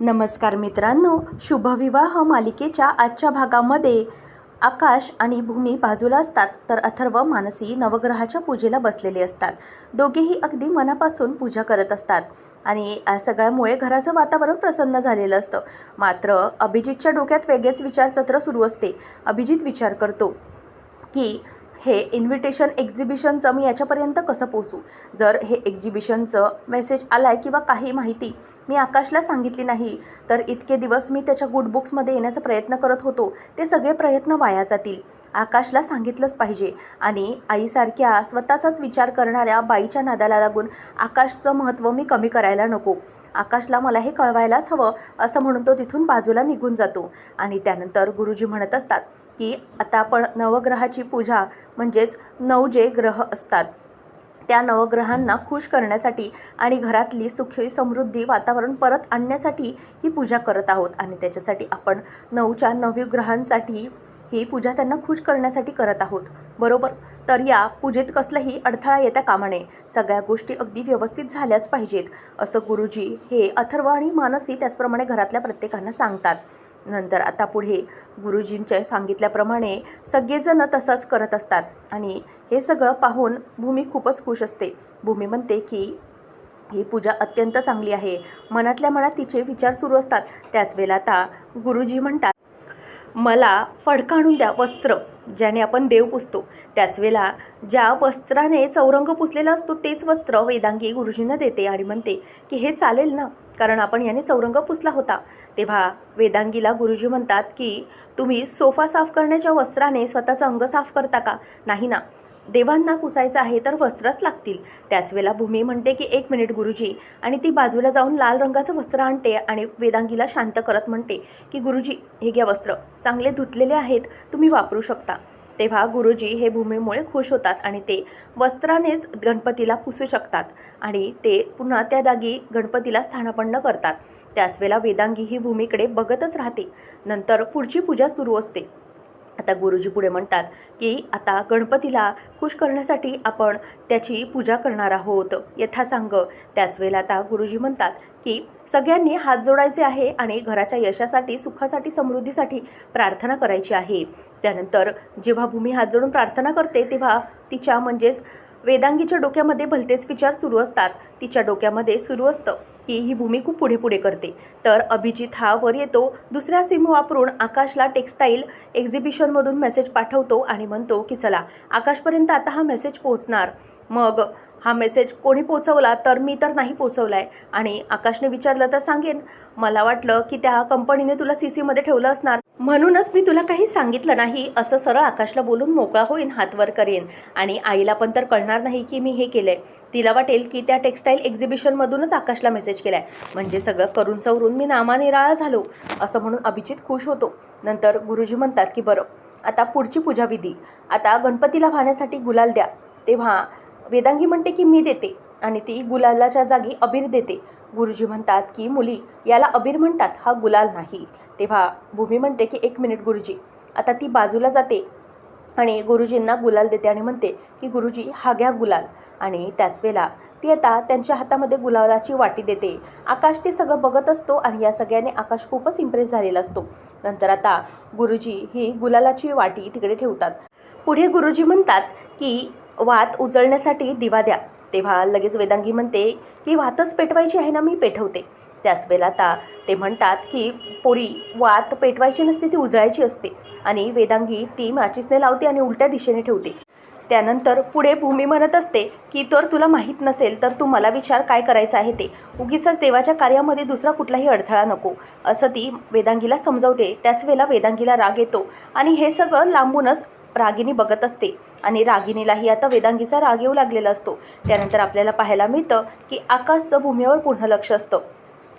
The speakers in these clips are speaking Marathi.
नमस्कार मित्रांनो शुभविवाह मालिकेच्या आजच्या भागामध्ये आकाश आणि भूमी बाजूला असतात तर अथर्व मानसी नवग्रहाच्या पूजेला बसलेले असतात. दोघेही अगदी मनापासून पूजा करत असतात आणि सगळ्यामुळे घराचं वातावरण प्रसन्न झालेलं असतं. मात्र अभिजितच्या डोक्यात वेगळेच विचारसत्र सुरू असते. अभिजित विचार करतो की हे इन्व्हिटेशन एक्झिबिशनचं मी याच्यापर्यंत कसं पोचू जर हे एक्झिबिशनचं मेसेज आला आहे किंवा काही माहिती मी आकाशला सांगितली नाही तर इतके दिवस मी त्याच्या गुड बुक्समध्ये येण्याचा प्रयत्न करत होतो. ते सगळे प्रयत्न वाया जातील. आकाशला सांगितलंच पाहिजे. आणि आईसारख्या स्वतःचाच विचार करणाऱ्या बाईच्या नादाला लागून आकाशचं महत्त्व मी कमी करायला नको. आकाशला मला हे कळवायलाच हवं असं म्हणून तो तिथून बाजूला निघून जातो. आणि त्यानंतर गुरुजी म्हणत असतात की आता आपण नवग्रहाची पूजा म्हणजेच नऊ जे ग्रह असतात. त्या नवग्रहांना खुश करण्यासाठी आणि घरातली सुखी समृद्धी वातावरण परत आणण्यासाठी ही पूजा करत आहोत. आणि त्याच्यासाठी आपण नऊच्या नवग्रहांसाठी ही पूजा त्यांना खुश करण्यासाठी करत आहोत. बरोबर? तर या पूजेत कसलाही अडथळा येता कामा नये. सगळ्या गोष्टी अगदी व्यवस्थित झाल्याच पाहिजेत असं गुरुजी हे अथर्व आणि मानसी त्याचप्रमाणे घरातल्या प्रत्येकांना सांगतात. नंतर आता पुढे गुरुजींच्या सांगितल्याप्रमाणे सगळेजण तसंच करत असतात. आणि हे सगळं पाहून भूमी खूपच खुश असते. भूमी म्हणते की ही पूजा अत्यंत चांगली आहे. मनातल्या मनात तिचे विचार सुरू असतात. त्याच वेळेला आता गुरुजी म्हणतात मला फडका आणून द्या वस्त्र ज्याने आपण देव पुसतो. त्याच वेळेला ज्या वस्त्राने चौरंग पुसलेला असतो तेच वस्त्र वेदांगी गुरुजींना देते आणि म्हणते की हे चालेल ना? कारण आपण याने चौरंग पुसला होता. तेव्हा वेदांगीला गुरुजी म्हणतात की तुम्ही सोफा साफ करण्याच्या वस्त्राने स्वतःचं अंग साफ करता का? नाही ना. देवांना पुसायचं आहे तर वस्त्रच लागतील. त्याच वेळेला भूमी म्हणते की एक मिनिट गुरुजी. आणि ती बाजूला जाऊन लाल रंगाचं वस्त्र आणते आणि वेदांगीला शांत करत म्हणते की गुरुजी हे घ्या वस्त्र. चांगले धुतलेले आहेत. तुम्ही वापरू शकता. तेव्हा गुरुजी हे भूमीमुळे खुश होतात आणि ते वस्त्रानेच गणपतीला पुसू शकतात आणि ते पुन्हा त्या जागी गणपतीला स्थानापन्न करतात. त्याच वेळेला वेदांगी ही भूमीकडे बघतच राहते. नंतर पुढची पूजा सुरू असते. आता गुरुजी पुढे म्हणतात की आता गणपतीला खुश करण्यासाठी आपण त्याची पूजा करणार आहोत. यथासांग त्याच वेळेला आता गुरुजी म्हणतात की सगळ्यांनी हात जोडायचे आहे आणि घराच्या यशासाठी सुखासाठी समृद्धीसाठी प्रार्थना करायची आहे. त्यानंतर जेव्हा भूमी हात जोडून प्रार्थना करते तेव्हा तिच्या म्हणजेच वेदांगीच्या डोक्यामध्ये भलतेच विचार सुरू असतात. तिच्या डोक्यामध्ये सुरू असतं की ही भूमी खूप पुढे पुढे करते. तर अभिजित हा वर येतो दुसऱ्या सिम वापरून आकाशला टेक्स्टाईल एक्झिबिशनमधून मेसेज पाठवतो आणि म्हणतो की चला आकाशपर्यंत आता हा मेसेज पोहोचणार. मग हा मेसेज कोणी पोचवला तर मी तर नाही पोचवला आहे आणि आकाशने विचारलं तर सांगेन मला वाटलं की त्या कंपनीने तुला सी सीमध्ये ठेवलं असणार. म्हणूनच मी तुला काही सांगितलं नाही असं सरळ आकाशला बोलून मोकळा होईन हातवर करेन. आणि आईला पण तर कळणार नाही की मी हे केलं आहे तिला वाटेल की त्या टेक्स्टाईल एक्झिबिशनमधूनच आकाशला मेसेज केला आहे म्हणजे सगळं करून सवरून मी नामानिराळा झालो असं म्हणून अभिजित खुश होतो. नंतर गुरुजी म्हणतात की बरं आता पुढची पूजाविधी. आता गणपतीला वाहण्यासाठी गुलाल द्या. तेव्हा वेदांगी म्हणते की मी देते. आणि ती गुलालाच्या जागी अबीर देते. गुरुजी म्हणतात की मुली याला अबीर म्हणतात हा गुलाल नाही. तेव्हा भूमी म्हणते की एक मिनिट गुरुजी आता ती बाजूला जाते आणि गुरुजींना गुलाल देते आणि म्हणते की गुरुजी हा घ्या गुलाल. आणि त्याच वेळेला ती आता त्यांच्या हातामध्ये गुलालाची वाटी देते. आकाश ते सगळं बघत असतो आणि या सगळ्याने आकाश खूपच इम्प्रेस झालेला असतो. नंतर आता गुरुजी ही गुलालाची वाटी तिकडे ठेवतात. पुढे गुरुजी म्हणतात की वात उजळण्यासाठी दिवा द्या. तेव्हा लगेच वेदांगी म्हणते की वातच पेटवायची आहे ना मी पेटवते त्याच वेळेला आता ते म्हणतात की पोरी वात पेटवायची नसते ती उजळायची असते. आणि वेदांगी ती माचीसने लावते आणि उलट्या दिशेने ठेवते. त्यानंतर पुढे भूमी म्हणत असते की तर तुला माहीत नसेल तर तू मला विचार काय करायचं आहे ते. उगीच देवाच्या कार्यामध्ये दुसरा कुठलाही अडथळा नको. असं ती वेदांगीला समजवते. त्याच वेळेला वेदांगीला राग येतो. आणि हे सगळं लांबूनच रागिनी बघत असते. आणि रागिनीलाही आता वेदांगीचा राग येऊ लागलेला असतो. त्यानंतर आपल्याला पाहायला मिळतं की आकाशचं भूमीवर पूर्ण लक्ष असतं.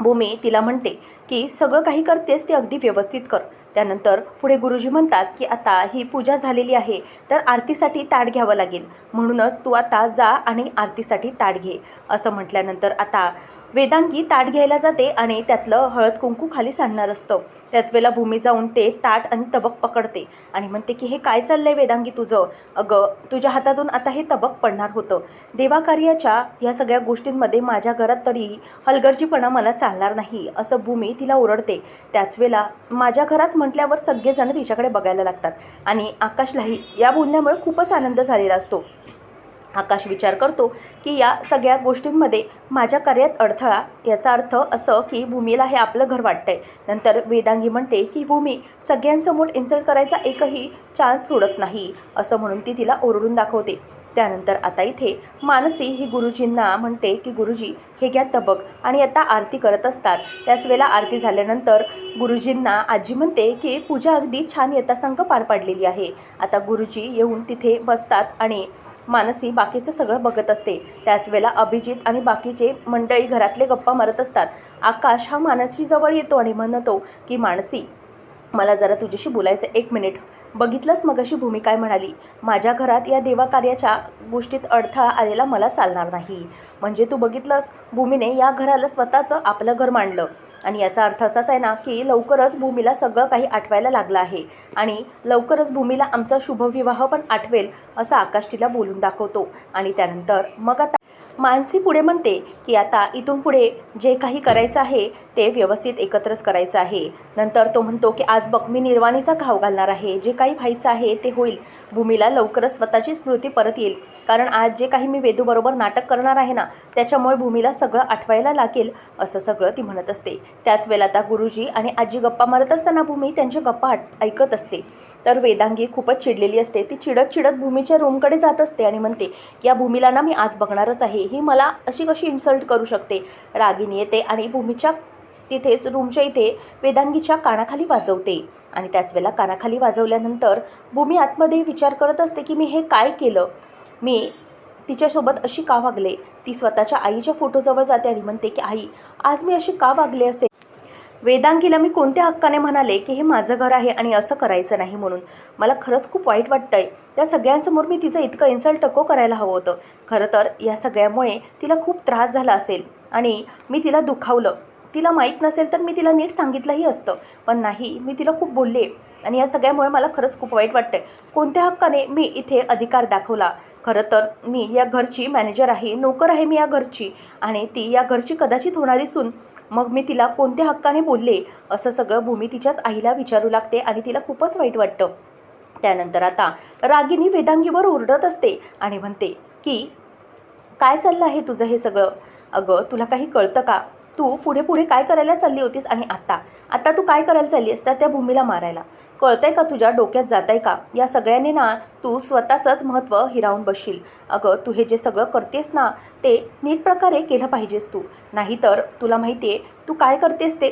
भूमी तिला म्हणते की सगळं काही करतेस ते अगदी व्यवस्थित कर. त्यानंतर पुढे गुरुजी म्हणतात की आता ही पूजा झालेली आहे तर आरतीसाठी ताट घ्यावं लागेल. म्हणूनच तू आता जा आणि आरतीसाठी ताट घे. असं म्हटल्यानंतर आता वेदांगी ताट घ्यायला जाते आणि त्यातलं हळद कुंकू खाली सांडणार असतं. त्याच वेळेला भूमी जाऊन ते ताट आणि तबक पकडते. आणि म्हणते की हे काय चाललंय वेदांगी तुझं? अगं तुझ्या हातातून आता हे तबक पडणार होतं. देवाकार्याच्या या सगळ्या गोष्टींमध्ये माझ्या घरात तरी हलगर्जीपणा मला चालणार नाही असं भूमी तिला ओरडते. त्याच वेळेला माझ्या घरात म्हटल्यावर सगळेजण तिच्याकडे बघायला लागतात आणि आकाशलाही या बोलण्यामुळे खूपच आनंद झालेला असतो. आकाश विचार करतो की या सगळ्या गोष्टींमध्ये माझ्या कार्यात अडथळा याचा अर्थ असं की भूमीला हे आपलं घर वाटतंय. नंतर वेदांगी म्हणते की भूमी सगळ्यांसमोर इन्सल्ट करायचा एकही चान्स सोडत नाही असं म्हणून ती तिला ओरडून दाखवते. त्यानंतर आता इथे मानसी ही गुरुजींना म्हणते की गुरुजी हे घ्या तबक आणि आता आरती करत असतात. त्याच वेळेला आरती झाल्यानंतर गुरुजींना आजी म्हणते की पूजा अगदी छान यथासंग पार पाडलेली आहे. आता गुरुजी येऊन तिथे बसतात आणि मानसी बाकीचं सगळं बघत असते. त्याच वेळेला अभिजित आणि बाकीचे मंडळी घरातले गप्पा मारत असतात. आकाश हा मानसीजवळ येतो आणि म्हणतो की मानसी मला जरा तुझ्याशी बोलायचं एक मिनिट. बघितलंच मगाशी भूमी काय म्हणाली? माझ्या घरात या देवाकार्याच्या गोष्टीत अडथळा आलेला मला चालणार नाही. म्हणजे तू बघितलंस भूमीने या घराला स्वतःचं आपलं घर मांडलं. आणि याचा अर्थ असाच आहे ना की लवकरच भूमीला सगळं काही आठवायला लागलं आहे. आणि लवकरच भूमीला आमचा शुभविवाह पण आठवेल असं आकाश तिला बोलून दाखवतो. आणि त्यानंतर मग आता मानसी पुढे म्हणते की आता इथून पुढे जे काही करायचं आहे ते व्यवस्थित एकत्रच करायचं आहे. नंतर तो म्हणतो की आज बघ मी निर्वाणीचा घाव घालणार आहे. जे काही व्हायचं आहे ते होईल. भूमीला लवकरच स्वतःची स्मृती परत येईल. कारण आज जे काही मी वेदूबरोबर नाटक करणार आहे ना त्याच्यामुळे भूमीला सगळं आठवायला लागेल असं सगळं ती म्हणत असते. त्याच वेळेला आता गुरुजी आणि आजी गप्पा मारत असताना भूमी त्यांच्या गप्पा ऐकत असते. तर वेदांगी खूपच चिडलेली असते. ती चिडत चिडत भूमीच्या रूमकडे जात असते आणि म्हणते या भूमीला ना मी आज बघणारच आहे. ही मला अशी कशी इन्सल्ट करू शकते? रागिनी येते आणि भूमीच्या तिथेच रूमच्या इथे वेदांगीच्या कानाखाली वाजवते. आणि त्याच वेळेला कानाखाली वाजवल्यानंतर भूमी आतमध्ये विचार करत असते की मी हे काय केलं? मी तिच्यासोबत अशी का वागले? ती स्वतःच्या आईच्या फोटोजवळ जाते आणि म्हणते की आई आज मी अशी का वागले असेल? वेदांगीला मी कोणत्या हक्काने म्हणाले की हे माझं घर आहे आणि असं करायचं नाही म्हणून? मला खरंच खूप वाईट वाटतंय. त्या सगळ्यांसमोर मी तिचं इतकं इन्सल्ट टको करायला हवं होतं. खरं तर या सगळ्यामुळे तिला खूप त्रास झाला असेल आणि मी तिला दुखावलं. तिला माहीत नसेल तर मी तिला नीट सांगितलंही असतं. पण नाही मी तिला खूप बोलले आणि या सगळ्यामुळे मला खरंच खूप वाईट वाटतंय. कोणत्या हक्काने मी इथे अधिकार दाखवला? खरं तर मी या घरची मॅनेजर आहे नोकर आहे मी या घरची आणि ती या घरची कदाचित होणारी सून मग मी तिला कोणत्या हक्काने बोलले? असं सगळं भूमी तिच्याच आईला विचारू लागते आणि तिला खूपच वाईट वाटतं. त्यानंतर आता रागिनी वेदांगीवर ओरडत असते आणि म्हणते की काय चाललं आहे तुझं हे सगळं? अगं तुला काही कळतं का? तू पुढे पुढे काय करायला चालली होतीस आणि आता? आता तू काय करायला चालली आहेस? तर त्या भूमीला मारायला. कळतंय का तुझ्या डोक्यात जात आहे का? या सगळ्यांनी ना तू स्वतःचंच महत्त्व हिरावून बसशील अगं तू हे जे सगळं करतेस ना ते नीट प्रकारे केलं पाहिजेस तू. नाहीतर तुला माहिती आहे तू काय करतेस ते?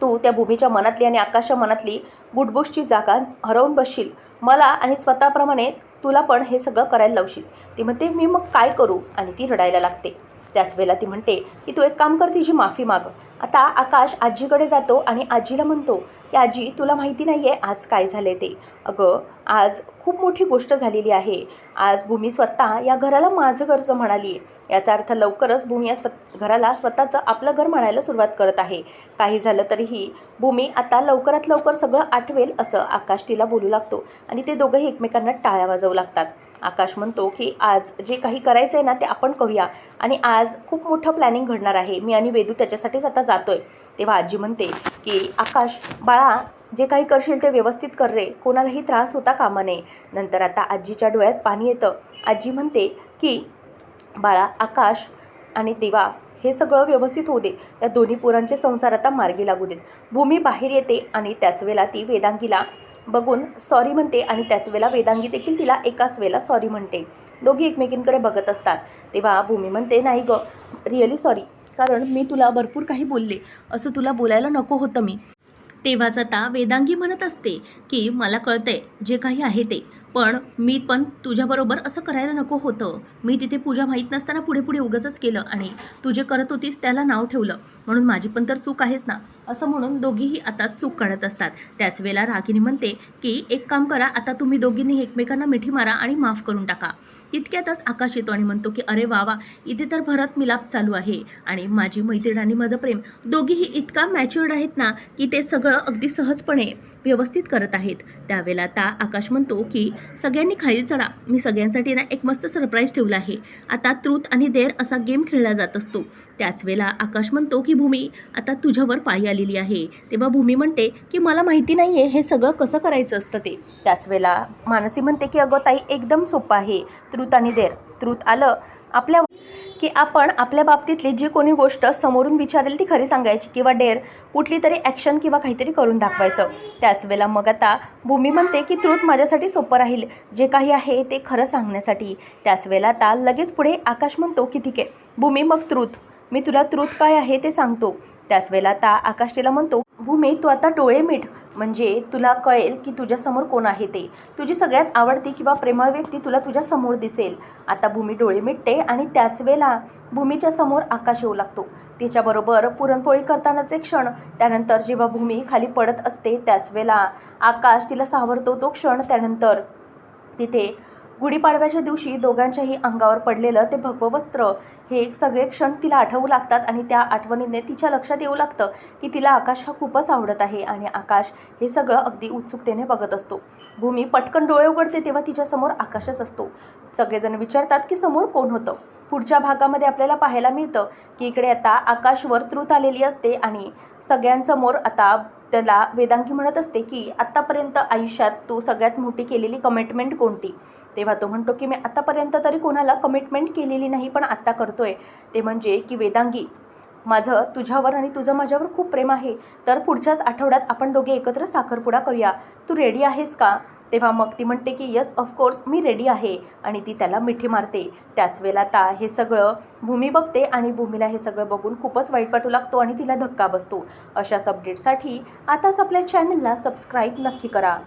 तू त्या भूमीच्या मनातली आणि आकाशच्या मनातली गुटबुशची जागा हरवून बसशील मला आणि स्वतःप्रमाणे तुला पण हे सगळं करायला लावशील. ती म्हणते मी मग काय करू? आणि ती रडायला लागते. त्याच वेळेला ती म्हणते की तू एक काम कर तिची माफी माग. आता आकाश आजीकडे जातो आणि आजीला म्हणतो की आजी तुला माहिती नाही आहे आज काय झाले ते. अगं आज खूप मोठी गोष्ट झालेली आहे. आज भूमी स्वतः या घराला माझं घरचं म्हणाली. आहे याचा अर्थ लवकरच भूमी या स्व घराला स्वतःचं आपलं घर म्हणायला सुरुवात करत आहे. काही झालं तरीही भूमी आता लवकरात लवकर सगळं आठवेल असं आकाश तिला बोलू लागतो आणि ते दोघंही एकमेकांना टाळ्या वाजवू लागतात. आकाश म्हणतो की आज जे काही करायचं आहे ना ते आपण करूया आणि आज खूप मोठं प्लॅनिंग घडणार आहे. मी आणि वेदू त्याच्यासाठीच आता जातोय. तेव्हा आजी म्हणते की आकाश बाळा जे काही करशील ते व्यवस्थित कर रे. कोणालाही त्रास होता कामा नये. नंतर आता आजीच्या डोळ्यात पाणी येतं. आजी म्हणते की बाळा आकाश आणि देवा हे सगळं व्यवस्थित होऊ दे. या दोन्ही पोरांचे संसार आता मार्गी लागू देत. भूमी बाहेर येते आणि त्याच वेळेला ती वेदांगीला बघून सॉरी म्हणते आणि त्याच वेळेला वेदांगी देखील तिला एकाच वेळेला सॉरी म्हणते. दोघी एकमेकींकडे बघत असतात. तेव्हा भूमी म्हणते नाही ग रिअली सॉरी कारण मी तुला भरपूर काही बोलले. असं तुला बोलायला नको होतं मी. तेव्हाच आता वेदांगी म्हणत असते की मला कळतंय जे काही आहे ते. पण मी पण तुझ्याबरोबर असं करायला नको होतं. मी तिथे पूजा माहीत नसताना पुढे पुढे उगच केलं आणि तू जे करत होतीस त्याला नाव ठेवलं. म्हणून माझी पण तर चूक आहेच ना? असं म्हणून दोघीही आता चूक काढत असतात. त्याच वेळेला रागिनी म्हणते की एक काम करा आता तुम्ही दोघींनी एकमेकांना मिठी मारा आणि माफ करून टाका. तितक्यातच आकाश येतो आणि म्हणतो की अरे वा वा इथे तर भरत मिलाप चालू आहे. आणि माझी मैत्रीण आणि माझं प्रेम दोघीही इतका मॅच्युअर्ड आहेत ना की ते सगळं अगदी सहजपणे व्यवस्थित करत आहेत. त्यावेळेला आता आकाश म्हणतो की सगळ्यांनी खाली चला मी सगळ्यांसाठी ना एक मस्त सरप्राईज ठेवला आहे. आता त्रुत आणि देर असा गेम खेळला जात असतो. त्याच वेळेला आकाश म्हणतो की भूमी आता तुझ्यावर पायी आलेली आहे. तेव्हा भूमी म्हणते की मला माहिती नाही आहे हे सगळं कसं करायचं असतं ते. त्याच वेळेला मानसी म्हणते की अगं ताई एकदम सोपं आहे. त्रुत आणि देर त्रुत आलं आपल्या की आपण आपल्या बाबतीतली जी कोणी गोष्ट समोरून विचारेल ती खरी सांगायची किंवा डेअर कुठली तरी ॲक्शन किंवा काहीतरी करून दाखवायचं. त्याच वेळेला मग आता भूमी म्हणते की ट्रूथ माझ्यासाठी सोपं राहील. जे काही आहे ते खरं सांगण्यासाठी. त्याच वेळेला आता लगेच पुढे आकाश म्हणतो की ठीक आहे. भूमी मग ट्रूथ मी तुला ट्रूथ काय आहे ते सांगतो. त्याच वेळेला आता आकाश तिला म्हणतो भूमी तू आता डोळे मीठ. म्हणजे तुला कळेल की तुझ्यासमोर कोण आहे ते. तुझी सगळ्यात आवडती किंवा प्रेमळ व्यक्ती तुला तुझ्या समोर दिसेल. आता भूमी डोळे मिटते आणि त्याच वेळेला भूमीच्या समोर आकाश येऊ लागतो. तिच्याबरोबर पुरणपोळी करतानाचे क्षण त्यानंतर जेव्हा भूमी खाली पडत असते त्याच वेळेला आकाश तिला सावरतो तो क्षण त्यानंतर तिथे गुढीपाडव्याच्या दिवशी दोघांच्याही अंगावर पडलेलं ते भगवं वस्त्र हे सगळे क्षण तिला आठवू लागतात आणि त्या आठवणीने तिच्या लक्षात येऊ लागतं की तिला आकाश हा खूपच आवडत आहे आणि आकाश हे सगळं अगदी उत्सुकतेने बघत असतो. भूमी पटकन डोळे उघडते तेव्हा तिच्यासमोर आकाशच असतो. सगळेजण विचारतात की समोर कोण होतं? पुढच्या भागामध्ये आपल्याला पाहायला मिळतं की इकडे आता आकाशवर त्रुत आलेली असते आणि सगळ्यांसमोर आता त्याला वेदांगी म्हणत असते की आत्तापर्यंत आयुष्यात तू सगळ्यात मोठी केलेली कमिटमेंट कोणती? तेव्हा तो म्हणतो की मी आत्तापर्यंत तरी कोणाला कमिटमेंट केलेली नाही पण आत्ता करतोय. ते म्हणजे की वेदांगी माझं तुझ्यावर आणि तुझं माझ्यावर खूप प्रेम आहे तर पुढच्याच आठवड्यात आपण दोघे एकत्र साखरपुडा करूया. तू रेडी आहेस का? तेव्हा मग ती म्हणते की यस ऑफकोर्स मी रेडी आहे. आणि ती त्याला मिठी मारते. त्याच वेळेला ता हे सगळं भूमी बघते आणि भूमीला हे सगळं बघून खूपच वाईट वाटू लागतो आणि तिला धक्का बसतो. अशाच अपडेटसाठी आताच आपल्या चॅनलला सबस्क्राईब नक्की करा.